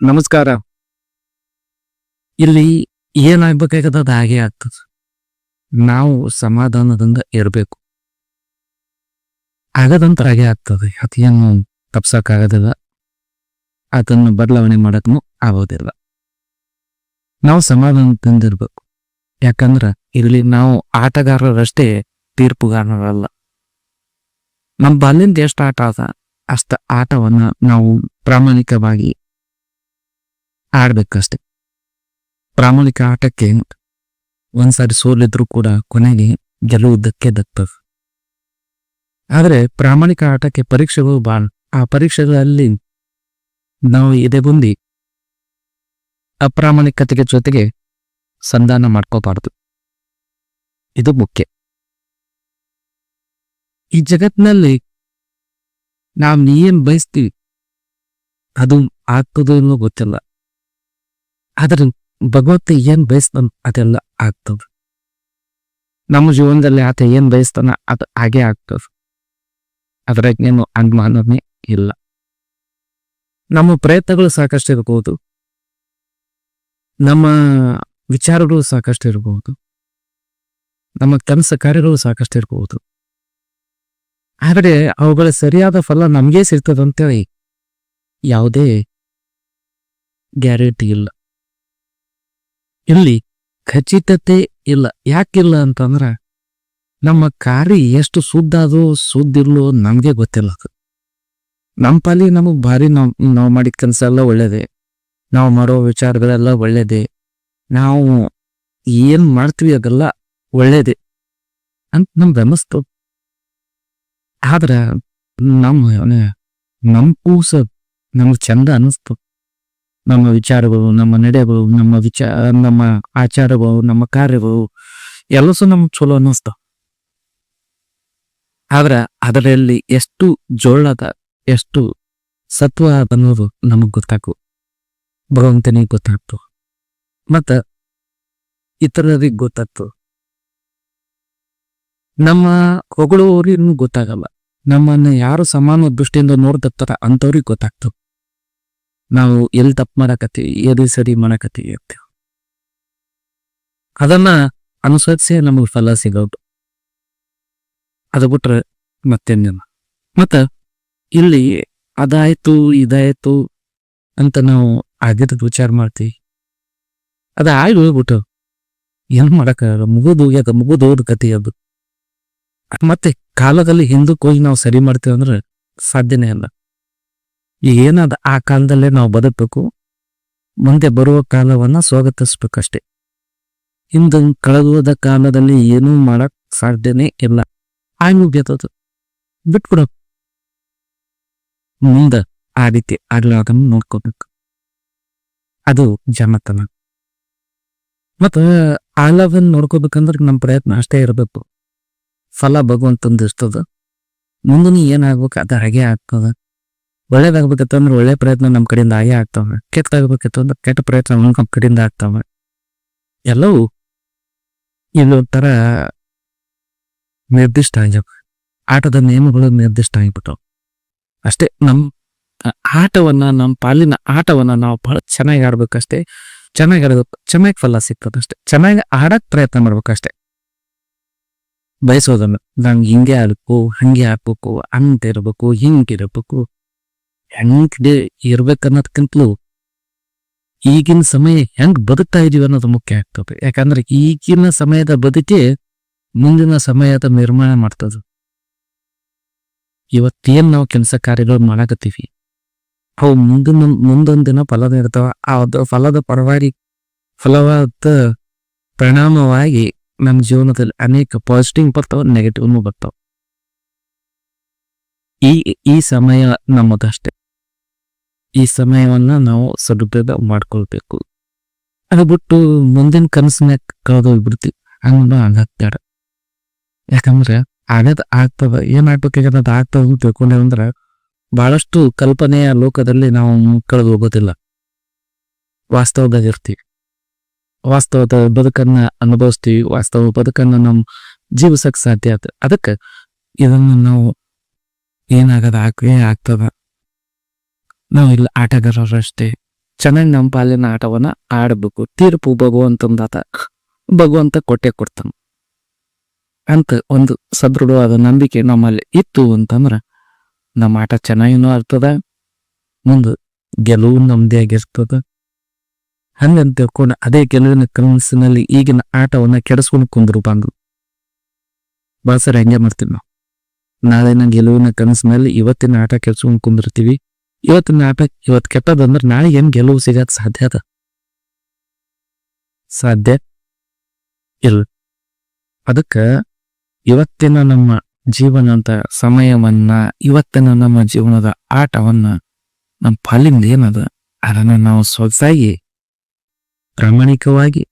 ನಮಸ್ಕಾರ. ಇಲ್ಲಿ ಏನಾಗ್ಬೇಕಾಗದ ಅದು ಹಾಗೆ ಆಗ್ತದೆ. ನಾವು ಸಮಾಧಾನದಿಂದ ಇರಬೇಕು. ಆಗದಂತ ಹಾಗೆ ಆಗ್ತದೆ. ಅದೇನು ತಪ್ಸಕ್ಕಾಗೋದಿಲ್ಲ. ಅದನ್ನು ಬದಲಾವಣೆ ಮಾಡಕ್ಕೂ ಆಗೋದಿಲ್ಲ. ನಾವು ಸಮಾಧಾನದಿಂದ ಇರಬೇಕು. ಯಾಕಂದ್ರೆ ಇಲ್ಲಿ ನಾವು ಆಟಗಾರರಷ್ಟೇ ತೀರ್ಪುಗಾರರಲ್ಲ. ನಮ್ಮ ಬಾಲ್ಯದ ಎಷ್ಟು ಆಟ ಅದ ಅಷ್ಟ ಆಟವನ್ನ ನಾವು ಪ್ರಾಮಾಣಿಕವಾಗಿ ಆಡ್ಬೇಕಷ್ಟೆ. ಪ್ರಾಮಾಣಿಕ ಆಟಕ್ಕೆ ಒಂದ್ಸಾರಿ ಸೋಲಿದ್ರು ಕೂಡ ಕೊನೆಗೆ ಗೆಲ್ಲುವುದಕ್ಕೆ ದಕ್ತದೆ ಆದರೆ ಪ್ರಾಮಾಣಿಕ ಆಟಕ್ಕೆ ಪರೀಕ್ಷೆಗಳು ಬಾಳ ಆ ಪರೀಕ್ಷೆಗಳಲ್ಲಿ ನಾವು ಎದೆ ಬಂದಿ ಅಪ್ರಾಮಾಣಿಕತೆಗೆ ಜೊತೆಗೆ ಸಂಧಾನ ಮಾಡ್ಕೋಬಾರ್ದು. ಇದು ಮುಖ್ಯ. ಈ ಜಗತ್ತಿನಲ್ಲಿ ನಾವು ಏನ್ ಬಯಸ್ತೀವಿ? ಅದು ಆಗ್ತದೋ ಗೊತ್ತಿಲ್ಲ. ಆದ್ರೆ ಭಗವತ್ ಏನ್ ಬಯಸ್ತಾನ ಅದೆಲ್ಲ ಆಗ್ತದ. ನಮ್ಮ ಜೀವನದಲ್ಲಿ ಆತ ಏನ್ ಬಯಸ್ತಾನ ಅದು ಹಾಗೆ ಆಗ್ತದ. ಅದ್ರಾಗೇನು ಅನುಮಾನವೇ ಇಲ್ಲ. ನಮ್ಮ ಪ್ರಯತ್ನಗಳು ಸಾಕಷ್ಟು ಇರಬಹುದು ನಮ್ಮ ವಿಚಾರಗಳು ಸಾಕಷ್ಟು ಇರಬಹುದು ನಮ್ಮ ಕೆಲಸ ಕಾರ್ಯಗಳು ಸಾಕಷ್ಟು ಇರಬಹುದು ಆದರೆ ಅವುಗಳ ಸರಿಯಾದ ಫಲ ನಮಗೇ ಸಿಗ್ತದಂತೇಳಿ ಯಾವುದೇ ಗ್ಯಾರಂಟಿ ಇಲ್ಲ. ಇಲ್ಲಿ ಖಚಿತತೆ ಇಲ್ಲ. ಯಾಕಿಲ್ಲ ಅಂತಂದ್ರ ನಮ್ಮ ಕಾರ್ಯ ಎಷ್ಟು ಶುದ್ಧ ಅದು ಸುದ್ದಿರ್ಲೋ ನಮಗೆ ಗೊತ್ತಿಲ್ಲ ಅದು. ನಮ್ಮ ಪಾಲಿ ನಮಗೆ ಭಾರಿ ನಾವು ನಾವು ಮಾಡಿದ ಕೆಲಸ ಎಲ್ಲ ಒಳ್ಳೇದೇ. ನಾವು ಮಾಡೋ ವಿಚಾರಗಳೆಲ್ಲ ಒಳ್ಳೇದೆ. ನಾವು ಏನ್ ಮಾಡ್ತೀವಿ ಅದೆಲ್ಲ ಒಳ್ಳೇದೆ ಅಂತ ನಮ್ ಅನ್ನಿಸ್ತು ಆದ್ರ ನಮ್ಮ ನಮ್ ಕೂಸ ನಮ್ಗೆ ಚಂದ ಅನಿಸ್ತು. ನಮ್ಮ ವಿಚಾರಗಳು, ನಮ್ಮ ನಡೆಗಳು, ನಮ್ಮ ವಿಚಾರ ನಮ್ಮ ಆಚಾರಗಳು, ನಮ್ಮ ಕಾರ್ಯಗಳು ಎಲ್ಲಸು ನಮ್ಗೆ ಚಲೋ ಅನ್ನಿಸ್ತಾವ. ಆದ್ರ ಅದರಲ್ಲಿ ಎಷ್ಟು ಜೋಳದ, ಎಷ್ಟು ಸತ್ವ ಅನ್ನೋದು ನಮಗ್ ಗೊತ್ತಾಕು ಭಗವಂತನಿಗೆ ಗೊತ್ತಾಗ್ತು ಮತ್ತ ಇತರರಿಗೆ ಗೊತ್ತಾಗ್ತು ನಮ್ಮ ಹೊಗಳೋರಿಗೂ ಗೊತ್ತಾಗಲ್ಲ. ನಮ್ಮನ್ನ ಯಾರು ಸಮಾನ ದೃಷ್ಟಿಯಿಂದ ನೋಡ್ದತ್ತಾರ ಅಂತವ್ರಿಗೆ ಗೊತ್ತಾಗ್ತದೆ. ನಾವು ಎಲ್ಲಿ ತಪ್ಪು ಮಾಡಕತ್ತೀವಿ, ಎಲ್ಲಿ ಸರಿ ಮಾಡಕತ್ತೀವಿ ಅದನ್ನ ಅನುಸರಿಸಿ ನಮಗೆ ಫಲ ಸಿಗೋದು. ಅದು ಬಿಟ್ರೆ ಮತ್ತೇನಿಲ್ಲ. ಮತ್ತ ಇಲ್ಲಿ ಅದಾಯ್ತು, ಇದಾಯ್ತು ಅಂತ ನಾವು ಆಗಿದ್ದು ವಿಚಾರ ಮಾಡ್ತೀವಿ. ಅದ ಆಗಿ ಹೋಗ್ಬಿಟ್ಟು ಏನ್ ಮಾಡಕ ಮುಗಿದು ಯಾಕ ಮುಗಿದು ಹೋದ ಕತೆ ಅದು. ಮತ್ತೆ ಕಾಲದಲ್ಲಿ ಹಿಂದಕ್ಕೆ ಹೋಗಿ ನಾವು ಸರಿ ಮಾಡ್ತೇವೆ ಅಂದ್ರೆ ಸಾಧ್ಯನೇ ಇಲ್ಲ. ಈಗ ಏನಾದ ಆ ಕಾಲದಲ್ಲೇ ನಾವು ಬದುಕಬೇಕು? ಮುಂದೆ ಬರುವ ಕಾಲವನ್ನ ಸ್ವಾಗತಿಸ್ಬೇಕಷ್ಟೇ. ಹಿಂದೆ ಕಳೆದೋದ ಕಾಲದಲ್ಲಿ ಏನೂ ಮಾಡಕ್ ಸಾಧ್ಯನೇ ಇಲ್ಲ. ಆಯ್ ಮುಗಿಯತದು ಬಿಟ್ಬಿಡ. ಮುಂದ ಆ ರೀತಿ ಆಗ್ಲಾರ್ದನ್ನ ನೋಡ್ಕೋಬೇಕು. ಅದು ಜನತನ ಮತ್ತ ಆಲವನ್ ನೋಡ್ಕೋಬೇಕಂದ್ರೆ ನಮ್ಮ ಪ್ರಯತ್ನ ಅಷ್ಟೇ ಇರಬೇಕು. ಫಲ ಭಗವಂತಂದು ಇರ್ತದ. ಮುಂದೆ ನೀ ಏನಾಗ್ಬೇಕು ಅದು ಹಾಗೆ ಆಗ್ತದ. ಒಳ್ಳೇದಾಗ್ಬೇಕಂತಂದ್ರೆ ಒಳ್ಳೆ ಪ್ರಯತ್ನ ನಮ್ಮ ಕಡೆಯಿಂದ ಆಗೇ ಆಗ್ತಾವೆ. ಕೆಟ್ಟದಾಗ್ಬೇಕಂತಂದ್ರೆ ಕೆಟ್ಟ ಪ್ರಯತ್ನ ನಮ್ಮ ಕಡೆಯಿಂದ ಆಗ್ತಾವೆ. ಎಲ್ಲವೂ ಇದೊಂಥರ ನಿರ್ದಿಷ್ಟ ಆಗ್ಯಾವ ಆಟದ ನಿಯಮಗಳು ನಿರ್ದಿಷ್ಟ ಆಗಿಬಿಟ್ಟವು. ಅಷ್ಟೇ ನಮ್ಮ ಆಟವನ್ನ ನಮ್ಮ ಪಾಲಿನ ಆಟವನ್ನ ನಾವು ಬಹಳ ಚೆನ್ನಾಗಿ ಆಡ್ಬೇಕಷ್ಟೇ. ಚೆನ್ನಾಗಿ ಆಡಬೇಕು ಚೆನ್ನಾಗಿ ಫಲ ಸಿಗ್ತದಷ್ಟೇ ಚೆನ್ನಾಗಿ ಆಡಕ್ ಪ್ರಯತ್ನ ಮಾಡ್ಬೇಕಷ್ಟೇ. ಬಯಸೋದನ್ನ ನಂಗೆ ಹಿಂಗೆ ಆಡ್ಬೇಕು, ಹಂಗೆ ಹಾಕ್ಬೇಕು ಹಂಗೆ ಇರ್ಬೇಕು. ಹಿಂಗೆ ಹೆಂಗ್ ಇರ್ಬೇಕನ್ನೋದಕ್ಕಿಂತಲೂ ಈಗಿನ ಸಮಯ ಹೆಂಗ್ ಬದುಕ್ತಾ ಇದೀವಿ ಅನ್ನೋದು ಮುಖ್ಯ ಆಗ್ತದೆ. ಯಾಕಂದ್ರೆ ಈಗಿನ ಸಮಯದ ಬದುಕಿ ಮುಂದಿನ ಸಮಯದ ನಿರ್ಮಾಣ ಮಾಡ್ತದೆ. ಇವತ್ತೇನ್ ನಾವು ಕೆಲಸ ಕಾರ್ಯಗಳು ಮಾಡಾಕತ್ತೀವಿ? ಅವು ಮುಂದಿನ ಮುಂದೊಂದು ದಿನ ಫಲದ ಆ ಫಲದ ಪರವಾಗಿ ಫಲವಾದ ಪರಿಣಾಮವಾಗಿ ನಮ್ಮ ಜೀವನದಲ್ಲಿ ಅನೇಕ ಪಾಸಿಟಿವ್ ಬರ್ತಾವ ನೆಗೆಟಿವ್ನು ಬರ್ತಾವ. ಈ ಈ ಸಮಯ ನಮ್ಮದಷ್ಟೇ. ಈ ಸಮಯವನ್ನ ನಾವು ಸದುಪಯೋಗ ಮಾಡ್ಕೊಳ್ಬೇಕು. ಅದು ಬಿಟ್ಟು ಮುಂದಿನ ಕನಸನ್ನ ಕಳೆದೋಗ್ಬಿಡ್ತೀವಿ ಹಂಗ ಆಗತ್ತಾಡ ಯಾಕಂದ್ರೆ ಆಗದ ಆಗ್ತದ, ಏನ್ ಅದು ಆಗ್ತದ ಅಂತ ತಿಳ್ಕೊಂಡೇವ್ ಅಂದ್ರೆ ಬಹಳಷ್ಟು ಕಲ್ಪನೆಯ ಲೋಕದಲ್ಲಿ ನಾವು ಕಳೆದು ಹೋಗೋದಿಲ್ಲ. ವಾಸ್ತವದಾಗ ಇರ್ತೀವಿ ವಾಸ್ತವದ ಬದುಕನ್ನ ಅನುಭವಿಸ್ತೀವಿ ವಾಸ್ತವ ಬದುಕನ್ನ ನಮ್ ಜೀವಿಸಕ್ ಸಾಧ್ಯ ಆತ. ಅದಕ್ಕೆ ಇದನ್ನ ನಾವು ಏನಾಗದ ಆಗೇ ಆಗ್ತದ? ನಾವು ಇಲ್ಲಿ ಆಟಗಾರರಷ್ಟೇ. ಚೆನ್ನಾಗಿ ನಮ್ಮ ಪಾಲಿನ ಆಟವನ್ನ ಆಡಬೇಕು. ತೀರ್ಪು ಭಗವಂತಂದಾತ ಭಗವಂತ ಕೊಟ್ಟೆ ಕೊಡ್ತಾನ. ಅಂತ ಒಂದು ಸದೃಢವಾದ ನಂಬಿಕೆ ನಮ್ಮಲ್ಲಿ ಇತ್ತು ಅಂತಂದ್ರ ನಮ್ಮ ಆಟ ಚೆನ್ನಾಗಿನೂ ಆಗ್ತದ, ಮುಂದೆ ಗೆಲುವು ನಮ್ದೇ ಆಗಿರ್ತದ. ಹಂಗಂತ ತಿಳ್ಕೊಂಡು ಅದೇ ಗೆಲುವಿನ ಕನಸಿನಲ್ಲಿ ಈಗಿನ ಆಟವನ್ನ ಕೆಡಿಸ್ಕೊಂಡು ಕುಂದ್ರು ಬಂದ್ರು. ಬಾಸರ ಸರಿ, ಹಂಗೆ ಮಾಡ್ತೀವಿ ನಾವು. ನಾಳಿನ ಗೆಲುವಿನ ಕನಸಿನಲ್ಲಿ ಇವತ್ತಿನ ಆಟ ಕೆಡಿಸ್ಕೊಂಡು ಕುಂದಿರ್ತೀವಿ. ಇವತ್ತಿನ ನಾಟಕ ಇವತ್ತು ಕೆಟ್ಟದಂದ್ರೆ ನಾಳೆ ಏನು ಗೆಲುವು ಸಿಗೋದು ಸಾಧ್ಯ ಅದ? ಸಾಧ್ಯ ಇಲ್ಲ. ಅದಕ್ಕ ಇವತ್ತಿನ ನಮ್ಮ ಜೀವನದ ಸಮಯವನ್ನ, ಇವತ್ತಿನ ನಮ್ಮ ಜೀವನದ ಆಟವನ್ನ ನಮ್ಮ ಪಾಲಿಂದ ಏನದ? ಅದನ್ನ ನಾವು ಸೊಗಸಾಗಿ ಪ್ರಾಮಾಣಿಕವಾಗಿ,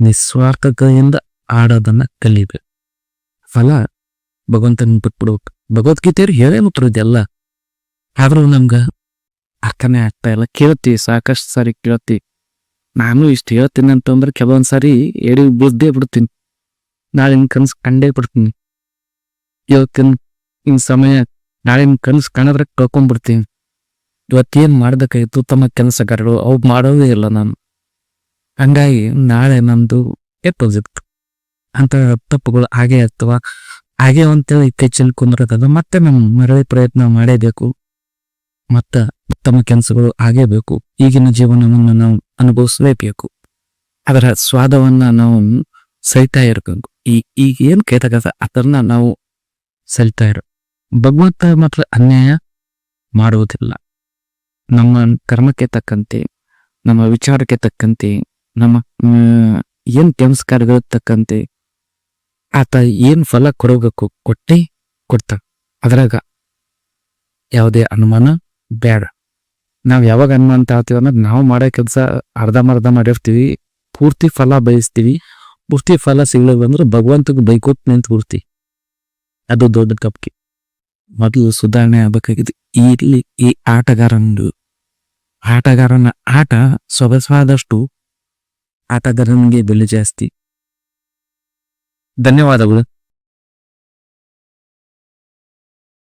ನಿಸ್ವಾರ್ಥತೆಯಿಂದ ಆಡೋದನ್ನ ಕಲಿಬೇಕು. ಫಲ ಭಗವಂತನ ಬಿಟ್ಬಿಡ್ಬೇಕು. ಭಗವದ್ಗೀತೆಯವ್ರು ಹೇಳೇ ಮುಟ್ರು ಇದೆಲ್ಲ ಆದ್ರೂ ನಮ್ಗ ಅರ್ಥನೇ ಆಗ್ತಾ ಇಲ್ಲ. ಕೇಳ್ತಿ, ಸಾಕಷ್ಟು ಸಾರಿ ಕೇಳ್ತಿ. ನಾನು ಇಷ್ಟು ಹೇಳ್ತೀನಿ ಅಂತಂದ್ರೆ ಕೆಲವೊಂದು ಸಾರಿ ಎಡಿ ಬುದ್ಧೇ ಬಿಡ್ತೀನಿ. ನಾಳಿನ ಕನಸು ಕಂಡೇ ಬಿಡ್ತೀನಿ. ಇವತ್ತಿನ, ಇನ್ ಸಮಯ ನಾಳಿನ ಕನಸು ಕಾಣಿದ್ರೆ ಕಳ್ಕೊಂಡ್ಬಿಡ್ತೀನಿ ಇವತ್ತೇನು ಮಾಡ್ಬೇಕಾಗಿತ್ತು ತಮ್ಮ ಕೆಲಸಗಾರರು? ಅವು ಮಾಡೋದೇ ಇಲ್ಲ ನಾನು. ಹಂಗಾಗಿ ನಾಳೆ ನಂದು ಎತ್ತೋದಿತ್ತು ಅಂತ ತಪ್ಪುಗಳು ಹಾಗೆ ಆಗ್ತವ? ಹಾಗೆ ಅಂತೇಳಿ ಇತ್ತೀಚಿನ ಕುಂದ್ರತದ ಮತ್ತೆ ನಾನು ಮರಳಿ ಪ್ರಯತ್ನ ಮಾಡೇಬೇಕು ಮತ್ತ ಉತ್ತಮ ಕೆಲಸಗಳು ಆಗೇಬೇಕು. ಈಗಿನ ಜೀವನವನ್ನು ನಾವು ಅನುಭವಿಸಲೇಬೇಕು. ಅದರ ಸ್ವಾದವನ್ನ ನಾವು ಸಹಿತಾ ಇರಬೇಕು. ಈ ಈಗ ಏನು ಕೇತಾಗದ ಅದನ್ನ ನಾವು ಸಹಿತಾ ಇರೋ, ಭಗವಂತ ಮಾತ್ರ ಅನ್ಯಾಯ ಮಾಡುವುದಿಲ್ಲ. ನಮ್ಮ ಕರ್ಮಕ್ಕೆ ತಕ್ಕಂತೆ, ನಮ್ಮ ವಿಚಾರಕ್ಕೆ ತಕ್ಕಂತೆ, ನಮ್ಮ ಏನು ಕೆಲಸಕಾರಗಳ ತಕ್ಕಂತೆ, ಆತ ಏನ್ ಫಲ ಕೊಡಬೇಕು ಕೊಟ್ಟೆ ಕೊಡ್ತ ಅದ್ರಾಗ ಯಾವುದೇ ಅನುಮಾನ ಬೇಡ. ನಾವ್ ಯಾವಾಗ ಹನುಮಂತ ತಾಳ್ತೀವಿ ಅನ್ನೋದು ನಾವು ಮಾಡೋ ಕೆಲಸ ಅರ್ಧಂಬರ್ಧ ಮಾಡಿರ್ತೀವಿ. ಪೂರ್ತಿ ಫಲ ಬಯಸ್ತೀವಿ. ಪೂರ್ತಿ ಫಲ ಸಿಗ್ಲಿಲ್ಲ ಅಂದ್ರೆ ಭಗವಂತಗೆ ಬೈಕೋತ್ ನಿಂತು ಪೂರ್ತಿ ಅದು ದೊಡ್ಡ ಕಪ್ಕೆ ಮೊದಲು ಸುಧಾರಣೆ ಆಗ್ಬೇಕಾಗಿದೆ ಇಲ್ಲಿ ಈ ಆಟಗಾರನದು, ಆಟಗಾರನ ಆಟ ಸೊಗಸಾದಷ್ಟು ಆಟಗಾರನಿಗೆ ಬೆಲೆ ಜಾಸ್ತಿ. ಧನ್ಯವಾದಗಳು.